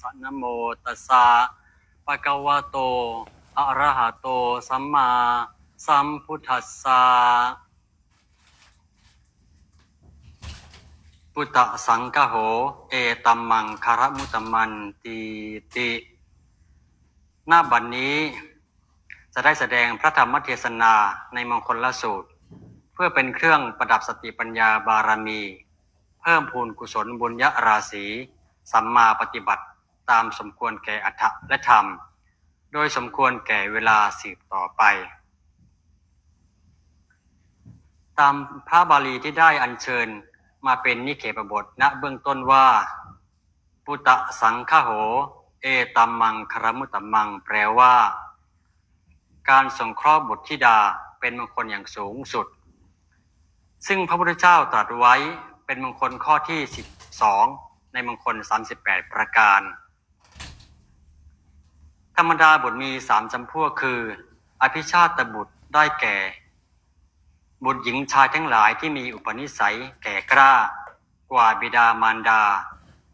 สะนโมตัสสะปะคะวะโตอะระหะโต สัมมาสัมพุทธัสสะพุทธสังฆโห เอตัมมังคารมุตตมันตีติ หน้าบัดนนี้ จะได้แสดงพระธรรมเทศนาในมงคลละสูตร เพื่อเป็นเครื่องประดับสติปัญญาบารมี เพิ่มพูนกุศลบุญยราศีสัมมาปฏิบัติ ตามสมควรแก่อัตและธรรม โดยสมควรแก่เวลาสืบต่อไป ตามพระบาลีที่ได้อัญเชิญมาเป็นนิเคปบทณเบื้องต้นว่า ปุตตะสังฆโห เอตัมมังคารมุตตมัง แปลว่า การสงเคราะห์บุตรธิดาเป็นมงคลอย่างสูงสุด ซึ่งพระพุทธเจ้าตรัสไว้เป็นมงคลข้อที่ 12 ในมงคล 38 ประการ ธรรมดาบุตรมีสามจำพวกคือ อภิชาตบุตรได้แก่ บุตรหญิงชายทั้งหลายที่มีอุปนิสัยแก่กล้ากว่าบิดามารดา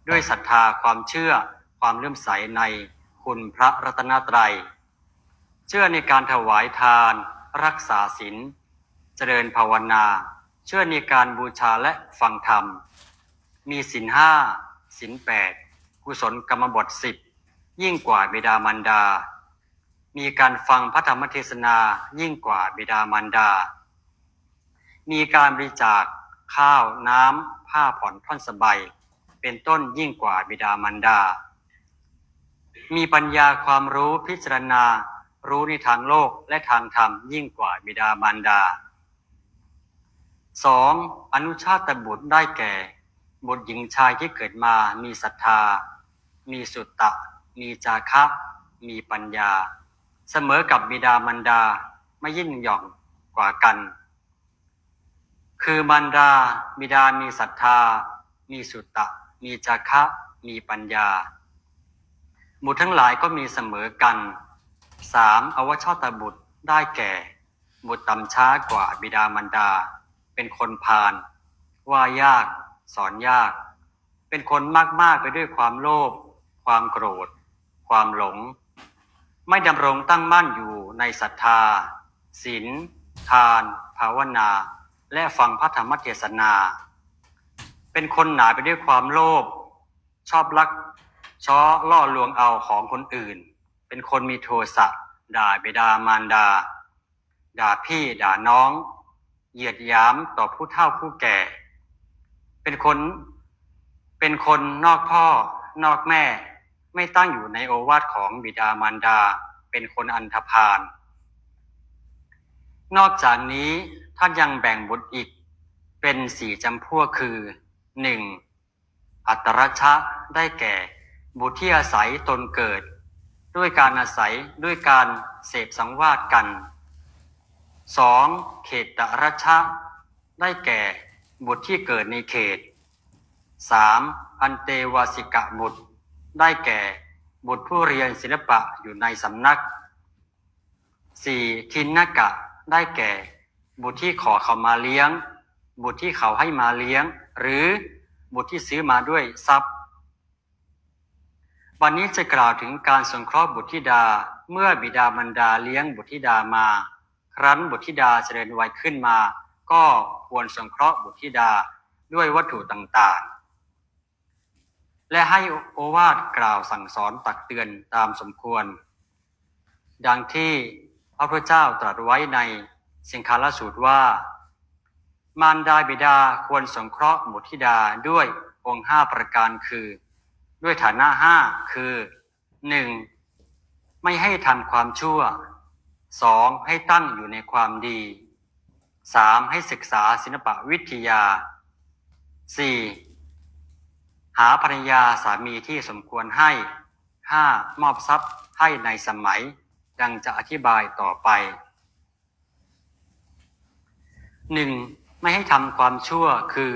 ด้วยศรัทธาความเชื่อความเลื่อมใสในคุณพระรัตนตรัย เชื่อในการถวายทาน รักษาศีลเจริญภาวนา เชื่อในการบูชาและฟังธรรม มีศีลห้าศีลแปดกุศลกรรมบทสิบ ยิ่งกว่าบิดามารดา มีการฟังพระธรรมเทศนายิ่งกว่าบิดามารดา มีการบริจาคข้าวน้ำผ้าผ่อนท่อนสบายเป็นต้นยิ่งกว่าบิดามารดา มีปัญญาความรู้พิจารณา รู้ในทางโลกและทางธรรมยิ่งกว่าบิดามารดา 2. อนุชาตบุตรได้แก่ บุตรหญิงชายที่เกิดมามีศรัทธา มีสุตตะ มีจาคะมีปัญญา เสมอกับบิดามารดาไม่ยิ่งหย่อนกว่ากัน คือมารดาบิดามีศรัทธา มีสุตตะ มีจาคะมีปัญญาบุตรทั้งหลายก็มีเสมอกันสามอวชาตบุตรได้แก่ บุตรต่ำช้ากว่าบิดามารดา เป็นคนพาลว่ายาก สอนยาก เป็นคนมาก ๆ ไปด้วยความโลภความโกรธ ความหลง ไม่ดำรงตั้งมั่นอยู่ในศรัทธาศีลทาน ภาวนา และฟังพระธรรมเทศนา เป็นคนหนาไปด้วยความโลภชอบลักช้อล่อลวงเอาของคนอื่น เป็นคนมีโทสะด่าบิดามารดา ด่าพี่ด่าน้อง เหยียดหยามต่อผู้เฒ่าผู้แก่ เป็นคน เป็นคนนอกพ่อนอกแม่ ไม่ตั้งอยู่ในโอวาทของบิดามารดาเป็นคนอันธพาล นอกจากนี้ท่านยังแบ่งบุตรอีกเป็นสี่จำพวกคือหนึ่งอัตรชะได้แก่ บุตรที่อาศัยตนเกิด ด้วยการอาศัยด้วยการเสพสังวาสกัน 2. เขตตรชะ ได้แก่บุตรที่เกิดในเขต 3. อันเตวาสิกะบุตร ได้แก่บุตรผู้เรียนศิลปะอยู่ในสำนัก 4. ทินนกะ ได้แก่ บุตรที่ขอเขามาเลี้ยง บุตรที่เขาให้มาเลี้ยง หรือบุตรที่ซื้อมาด้วยทรัพย์ วันนี้จะกล่าวถึงการสงเคราะห์บุตรธิดาเมื่อบิดามารดาเลี้ยงบุตรธิดามา ครั้นบุตรธิดาเจริญวัยขึ้นมา ก็ควรสงเคราะห์บุตรธิดาด้วยวัตถุต่างๆ และให้โอวาทกล่าวสั่งสอนตักเตือนตามสมควร ดังที่พระพุทธเจ้าตรัสไว้ในสิงคาลสูตรว่า มารดาบิดาควรสงเคราะห์บุตรธิดาด้วยองค์ห้าประการคือ ด้วยฐานะห้าคือหนึ่งไม่ให้ทำความชั่วสองให้ตั้งอยู่ในความดีสามให้ศึกษาศิลปวิทยาสี่ หาภรรยาสามีที่สมควรให้ห้ามอบทรัพย์ให้ในสมัย ดังจะอธิบายต่อไปหนึ่งไม่ให้ทำความชั่วคือ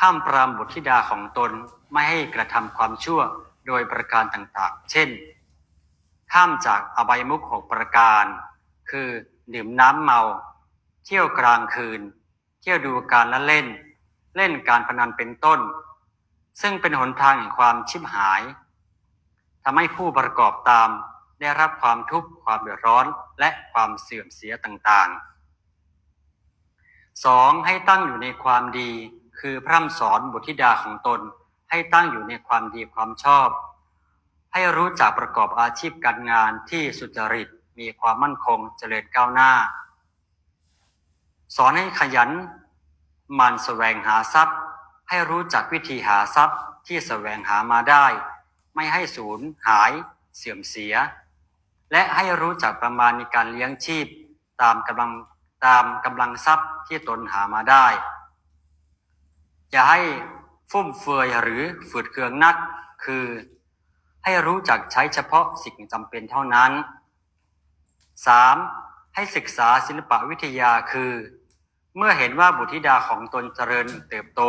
ห้ามปรามบุตรธิดาของตนไม่ให้กระทำความชั่วโดยประการต่างๆ เช่น ห้ามจากอบายมุขหกประการ คือดื่มน้ำเมา เที่ยวกลางคืน เที่ยวดูการละเล่น เล่นการพนันเป็นต้น ซึ่งเป็นหนทางแห่งความชิบหายทำให้ผู้ประกอบตามได้รับความทุกข์ความเดือดร้อนและความเสื่อมเสียต่างๆ 2. ให้ตั้งอยู่ในความดี คือพร่ำสอนบุตรธิดาของตน ให้ตั้งอยู่ในความดีความชอบ ให้รู้จักประกอบอาชีพการงานที่สุจริตมีความมั่นคงเจริญก้าวหน้า สอนให้ขยันมันแสวงหาทรัพย์ ให้รู้จักวิธีหาทรัพย์ที่แสวงหามาได้ ไม่ให้สูญหายเสื่อมเสีย และให้รู้จักประมาณในการเลี้ยงชีพ ตามกำลังตามกำลังทรัพย์ที่ตนหามาได้ อย่าให้ฟุ่มเฟือยหรือฝืดเคืองนัก คือ ให้รู้จักใช้เฉพาะสิ่งจำเป็นเท่านั้น 3. ให้ศึกษาศิลปวิทยาคือ เมื่อเห็นว่าบุตรธิดาของตนเจริญเติบโต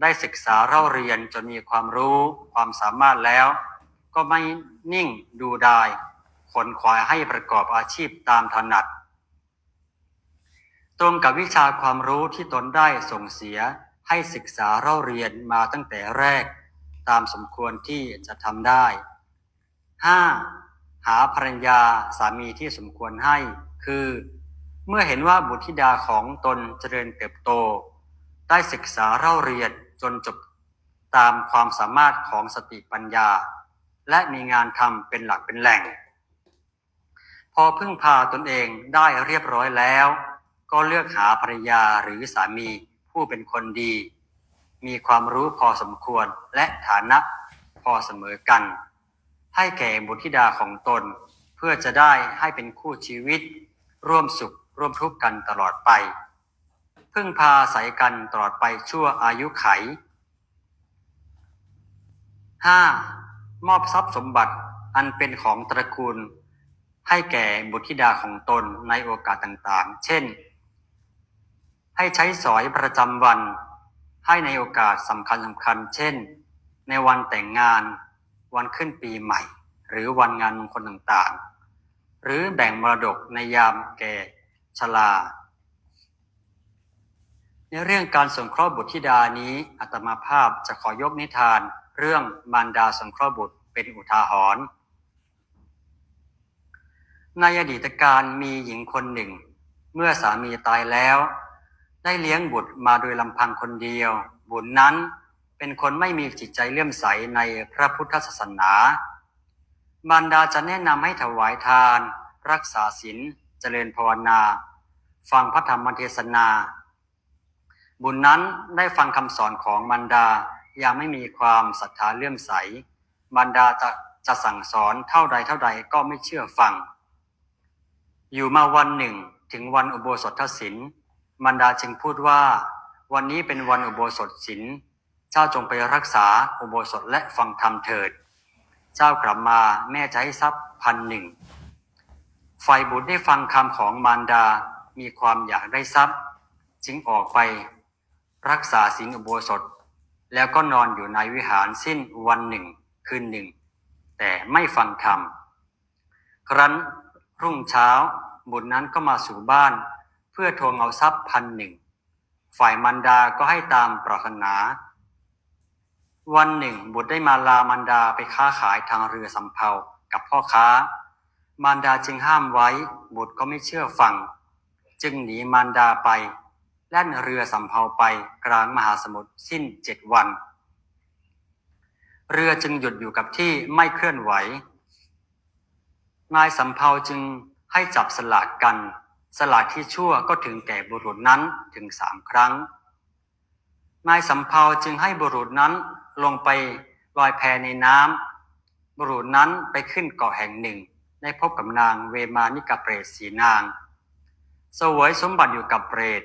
ได้ศึกษาเล่าเรียนจนมีความรู้ความสามารถแล้ว ก็ไม่นิ่งดูดายขนขวายให้ประกอบอาชีพตามถนัด ตรงกับวิชาความรู้ที่ตนได้ส่งเสียให้ศึกษาเล่าเรียนมาตั้งแต่แรก ตามสมควรที่จะทำได้ 5. หาภรรยาสามีที่สมควรให้ คือ เมื่อเห็นว่าบุตรธิดาของตนเจริญเติบโต ได้ศึกษาเล่าเรียน จนจบตามความสามารถของสติปัญญา และมีงานทำเป็นหลักเป็นแหล่ง พอพึ่งพาตนเองได้เรียบร้อยแล้ว ก็เลือกหาภรรยาหรือสามีผู้เป็นคนดี มีความรู้พอสมควรและฐานะพอเสมอกัน ให้แก่บุตรธิดาของตนเพื่อจะได้ให้เป็นคู่ชีวิต ร่วมสุขร่วมทุกข์กันตลอดไป พึ่งพาใส่กันตลอดไปชั่วอายุไข 5. มอบทรัพย์สมบัติอันเป็นของตระกูล ให้แก่บุตรธิดาของตนในโอกาสต่างๆ เช่น ให้ใช้สอยประจำวัน ให้ในโอกาสสำคัญสำคัญ เช่น ในวันแต่งงาน วันขึ้นปีใหม่ หรือวันงานมงคลต่างๆ หรือแบ่งมรดกในยามแก่ชรา ในเรื่องการสงเคราะห์บุตรธิดานี้อัตมาภาพจะขอยกนิทาน เรื่องมารดาสงเคราะห์บุตรเป็นอุทาหรณ์ในอดีตการมีหญิงคนหนึ่ง เมื่อสามีตายแล้ว ได้เลี้ยงบุตรมาโดยลำพังคนเดียว บุตรนั้นเป็นคนไม่มีจิตใจเลื่อมใสในพระพุทธศาสนา มารดาจะแนะนำให้ถวายทาน รักษาศีลเจริญภาวนา ฟังพระธรรมเทศนา บุญนั้นได้ฟังคำสอนของมารดายังไม่มีความศรัทธาเลื่อมใสมารดาจะจะสั่งสอนเท่าใดเท่าใดก็ไม่เชื่อฟัง อยู่มาวันหนึ่งถึงวันอุโบสถศีลมารดาจึงพูดว่า วันนี้เป็นวันอุโบสถศีลเจ้าจงไปรักษาอุโบสถและฟังธรรมเถิด เจ้ากลับมาแม่จะให้ทรัพย์พันหนึ่งฝ่ายบุตรได้ฟังคำของมารดามีความอยากได้ทรัพย์ จึงออกไป รักษาศีลอุโบสถ แล้วก็นอนอยู่ในวิหารสิ้นวันหนึ่งคืนหนึ่ง แต่ไม่ฟังธรรม ครั้นรุ่งเช้าบุตรนั้นก็มาสู่บ้าน เพื่อทวงเอาทรัพย์พันหนึ่ง ฝ่ายมันดาก็ให้ตามปรารถนา วันหนึ่ง บุตรได้มาลามันดาไปค้าขายทางเรือสำเภากับพ่อค้า มารดาจึงห้ามไว้ บุตรก็ไม่เชื่อฟัง จึงหนีมารดาไป แล่นเรือสำเภาไปกลางมหาสมุทรสิ้นเจ็ดวัน เรือจึงหยุดอยู่กับที่ไม่เคลื่อนไหว นายสำเภาจึงให้จับสลากกัน สลากที่ชั่วก็ถึงแก่บุรุษนั้นถึงสามครั้ง นายสำเภาจึงให้บุรุษนั้นลงไปลอยแพในน้ำบุรุษนั้นไปขึ้นเกาะแห่งหนึ่ง ได้พบกับนางเวมานิกาเปรตสีนางสวยสมบัติอยู่กับเปรต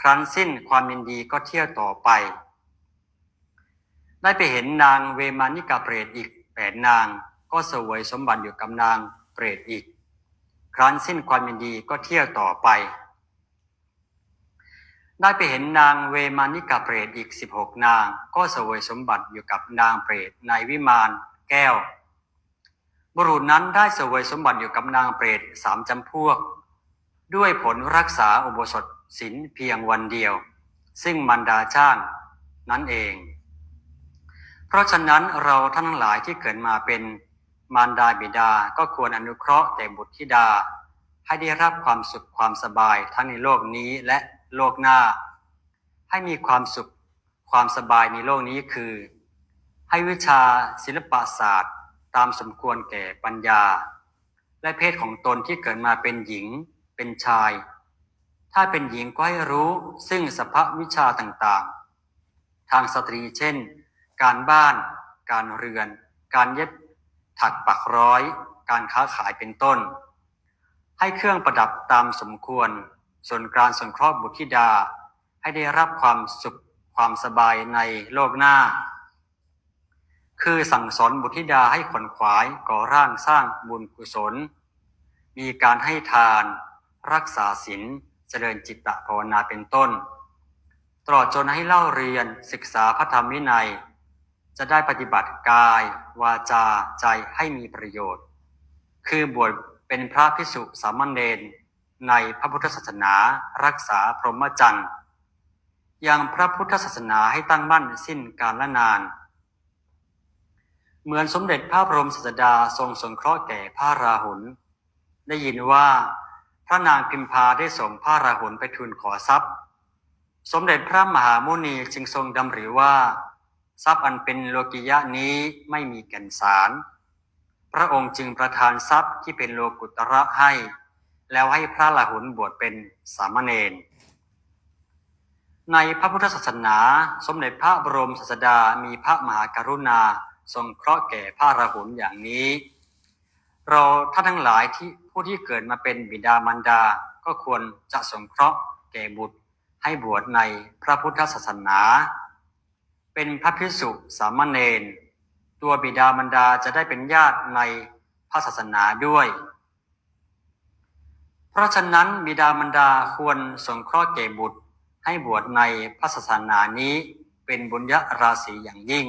ครั้นสิ้นความยินดีก็เที่ยวต่อไป ได้ไปเห็นนางเวมานิกาเปรตอีกแปดนาง ก็เสวยสมบัติอยู่กับนางเปรตอีก ครั้นสิ้นความยินดีก็เที่ยวต่อไป ได้ไปเห็นนางเวมานิกาเปรตอีกสิบหกนาง ก็เสวยสมบัติอยู่กับนางเปรตในวิมานแก้ว บุรุษนั้นได้เสวยสมบัติอยู่กับนางเปรตสามจำพวก ด้วยผลรักษาอุโบสถ ศีลเพียงวันเดียว ซึ่งมันดาจ้างนั่นเอง เพราะฉะนั้นเราท่านทั้งหลายที่เกิดมาเป็นมารดาบิดาก็ควรอนุเคราะห์แก่บุตรธิดา ให้ได้รับความสุขความสบายทั้งในโลกนี้และโลกหน้า ให้มีความสุขความสบายในโลกนี้คือ ให้วิชาศิลปศาสตร์ ตามสมควรแก่ปัญญา และเพศของตนที่เกิดมาเป็นหญิง เป็นชาย ถ้าเป็นหญิงก็ให้รู้ซึ่งสภาวิชาต่างๆ ทางสตรีเช่น การบ้าน การเรือน การเย็บถักปักร้อย การค้าขายเป็นต้น ให้เครื่องประดับตามสมควร ส่วนการสงเคราะห์บุตรธิดา ให้ได้รับความสุขความสบายในโลกหน้า คือสั่งสอนบุตรธิดาให้ขนขวายก่อร่างสร้างบุญกุศล มีการให้ทาน รักษาศีล เจริญจิตตภาวนาเป็นต้น ตลอดจนให้เล่าเรียนศึกษาพระธรรมวินัย จะได้ปฏิบัติกาย วาจาใจให้มีประโยชน์ คือบวชเป็นพระพิสุสามเณรในพระพุทธศาสนารักษาพรหมจรรย์ยังพระพุทธศาสนาให้ตั้งมั่นสิ้นกาลนาน เหมือนสมเด็จพระบรมศาสดาทรงสงเคราะห์แก่พระราหุลได้ยินว่า พระนางพิมพาได้ส่งพระราหุลไปทูลขอทรัพย์ สมเด็จพระมหามุนีจึงทรงดำริว่า ทรัพย์อันเป็นโลกิยะนี้ไม่มีแก่นสาร พระองค์จึงประทานทรัพย์ที่เป็นโลกุตระให้ แล้วให้พระราหุลบวชเป็นสามเณรในพระพุทธศาสนา สมเด็จพระบรมศาสดามีพระมหากรุณา ทรงเคราะห์แก่พระราหุลอย่างนี้ เราท่านทั้งหลายที่ ผู้ที่เกิดมาเป็นบิดามารดา ก็ควรจะสงเคราะห์แก่บุตรให้บวชในพระพุทธศาสนา เป็นพระภิกษุสามเณรตัวบิดามารดาจะได้เป็นญาติในพระศาสนาด้วย เพราะฉะนั้นบิดามารดาควรสงเคราะห์แก่บุตรให้บวชในพระศาสนานี้เป็นบุญญราศีอย่างยิ่ง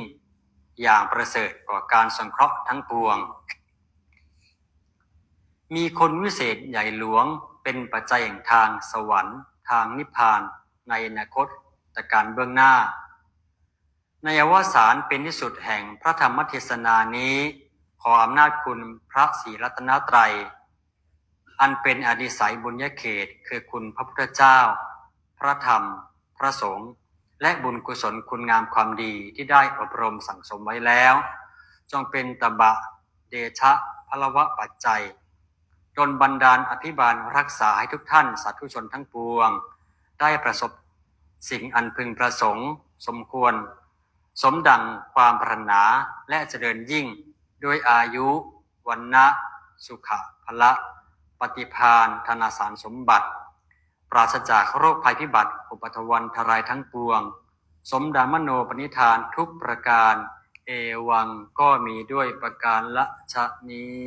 อย่างประเสริฐกว่าการสงเคราะห์ทั้งปวง มีคนวิเศษใหญ่หลวงเป็นปัจจัยแห่งทางสวรรค์ ทางนิพพาน ในอนาคตแต่การเบื้องหน้า ในอวสานเป็นที่สุดแห่งพระธรรมเทศนานี้ ขออำนาจคุณพระศรีรัตนตรัย อันเป็นอดิสัยบุญญาเขตคือคุณพระพุทธเจ้า พระธรรม พระสงฆ์และบุญกุศลคุณงามความดีที่ได้อบรมสั่งสมไว้แล้ว จงเป็นตบะเดชะพลวะปัจจัย ดลบันดาลอภิบาลรักษาให้ทุกท่านสาธุชนทั้งปวง ได้ประสบสิ่งอันพึงประสงค์ สมควร สมดังความปรารถนาและเจริญยิ่งด้วยอายุวันนะสุขะพละ ปฏิพานธนาสารสมบัติ ปราศจากโรคภัยพิบัติ อุปัทวันทรายทั้งปวง สมดามโนปณิธานทุกประการ เอวังก็มีด้วยประการละชะนี้